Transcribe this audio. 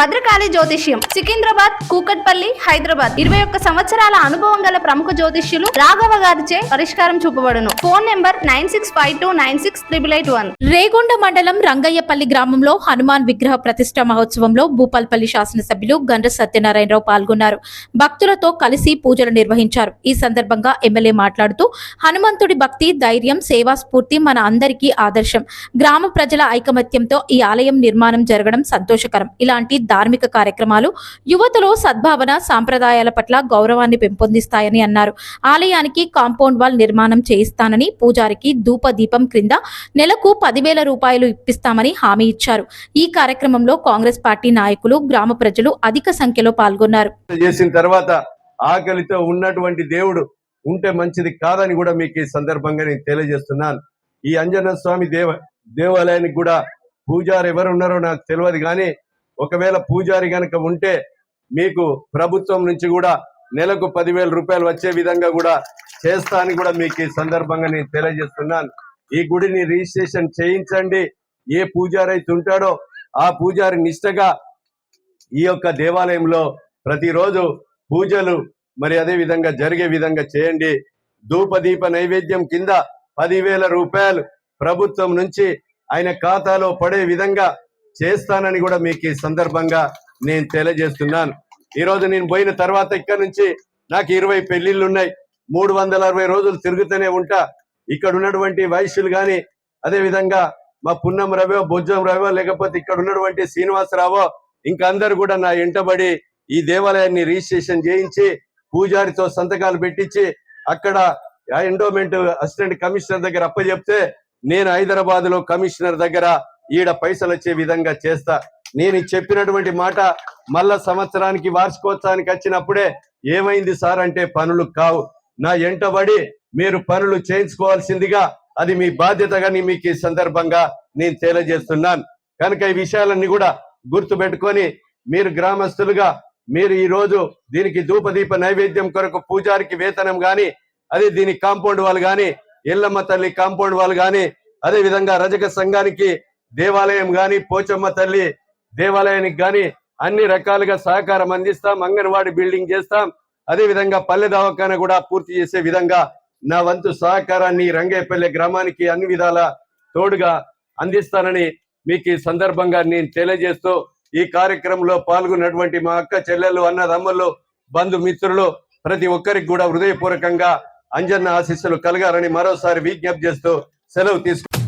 భద్రకాళి జ్యోతిష్యం సికింద్రాబాద్ కూకట్పల్లి హైదరాబాద్. ఇరవై ఒక్క సంవత్సరాల అనుభవం గల ప్రముఖ జ్యోతిష్యులు రాఘవ గారిచే పరిష్కారం చూపబడును. Phone number nine six five two nine six triple eight one. Regonda మండలం రంగయ్యపల్లి గ్రామంలో హనుమాన్ విగ్రహ ప్రతిష్ట మహోత్సవంలో భూపాల్పల్లి శాసనసభ్యులు గండ్ర సత్యనారాయణరావు పాల్గొన్నారు. భక్తులతో కలిసి పూజలు నిర్వహించారు. ఈ సందర్భంగా ఎమ్మెల్యే మాట్లాడుతూ హనుమంతుడి భక్తి ధైర్యం సేవా స్ఫూర్తి మన అందరికీ ఆదర్శం. గ్రామ ప్రజల ఐకమత్యంతో ఈ ఆలయం నిర్మాణం జరగడం సంతోషకరం. ఇలాంటి ధార్మిక కార్యక్రమాలు యువతలో సద్భావన సాంప్రదాయాల పట్ల గౌరవాన్ని పెంపొందిస్తాయని అన్నారు. ఆలయానికి కాంపౌండ్ వాల్ నిర్మాణం చేయిస్తానని పూజారికి ధూప దీపం క్రింద నెలకు పదివేల రూపాయలు ఇప్పిస్తామని హామీ ఇచ్చారు. ఈ కార్యక్రమంలో కాంగ్రెస్ పార్టీ నాయకులు గ్రామ ప్రజలు అధిక సంఖ్యలో పాల్గొన్నారు. చేసిన తర్వాత ఆకలితో ఉన్నటువంటి దేవుడు ఉంటే మంచిది కాదని కూడా మీకు ఈ సందర్భంగా నేను తెలియజేస్తున్నాను. ఈ అంజన స్వామి దేవ దేవాలయానికి కూడా పూజారు ఎవరు ఉన్నారో నాకు తెలియదు కానీ ఒకవేళ పూజారి గనక ఉంటే మీకు ప్రభుత్వం నుంచి కూడా నెలకు పదివేల రూపాయలు వచ్చే విధంగా కూడా చేస్తా అని కూడా మీకు ఈ సందర్భంగా నేను తెలియజేస్తున్నాను. ఈ గుడిని రిజిస్ట్రేషన్ చేయించండి. ఏ పూజారి అయితే ఉంటాడో ఆ పూజారి నిష్టగా ఈ యొక్క దేవాలయంలో ప్రతిరోజు పూజలు మరి అదే విధంగా జరిగే విధంగా చేయండి. ధూప దీప నైవేద్యం కింద పదివేల రూపాయలు ప్రభుత్వం నుంచి ఆయన ఖాతాలో పడే విధంగా చేస్తానని కూడా మీకు ఈ సందర్భంగా నేను తెలియజేస్తున్నాను. ఈ రోజు నేను పోయిన తర్వాత ఇక్కడ నుంచి నాకు ఇరవై పెళ్ళిళ్ళు ఉన్నాయి. మూడు వందల అరవై రోజులు తిరుగుతూనే ఉంటా. ఇక్కడ ఉన్నటువంటి వైశ్యులు కానీ అదే విధంగా మా పున్నం రవో బొజ్జం రవో లేకపోతే ఇక్కడ ఉన్నటువంటి శ్రీనివాసరావో ఇంకా అందరు కూడా నా ఇంటబడి ఈ దేవాలయాన్ని రిజిస్ట్రేషన్ చేయించి పూజారితో సంతకాలు పెట్టించి అక్కడ ఎండోమెంట్ అసిస్టెంట్ కమిషనర్ దగ్గర అప్పచెప్తే నేను హైదరాబాద్లో కమిషనర్ దగ్గర ఈడ పైసలు వచ్చే విధంగా చేస్తా. నేను చెప్పినటువంటి మాట మళ్ళా సంవత్సరానికి వార్షికోత్సవానికి వచ్చినప్పుడే ఏమైంది సార్ అంటే పనులు కావు. నా ఎంటబడి మీరు పనులు చేయించుకోవాల్సిందిగా అది మీ బాధ్యతగాని మీకు ఈ సందర్భంగా నేను తెలియజేస్తున్నాను. కనుక ఈ విషయాలన్నీ కూడా గుర్తు పెట్టుకొని మీరు గ్రామస్తులుగా మీరు ఈ రోజు దీనికి ధూపదీప నైవేద్యం కొరకు పూజారికి వేతనం గాని అదే దీని కాంపౌండ్ వాళ్ళు గాని ఎల్లమ్మ తల్లి కాంపౌండ్ వాళ్ళు గాని అదే విధంగా రజక సంఘానికి దేవాలయం గాని పోచమ్మ తల్లి దేవాలయానికి గాని అన్ని రకాలుగా సహకారం అందిస్తాం. అంగన్వాడీ బిల్డింగ్ చేస్తాం. అదే విధంగా పల్లె దవాఖాన కూడా పూర్తి చేసే విధంగా నా వంతు సహకారాన్ని రంగేపల్లె గ్రామానికి అన్ని విధాల తోడుగా అందిస్తానని మీకు ఈ సందర్భంగా నేను తెలియజేస్తూ ఈ కార్యక్రమంలో పాల్గొన్నటువంటి మా అక్క చెల్లెలు అన్నదమ్ములు బంధుమిత్రులు ప్రతి ఒక్కరికి కూడా హృదయపూర్వకంగా అంజన్న ఆశీస్సులు కలగాలని మరోసారి విజ్ఞప్తి చేస్తూ సెలవు తీసుకు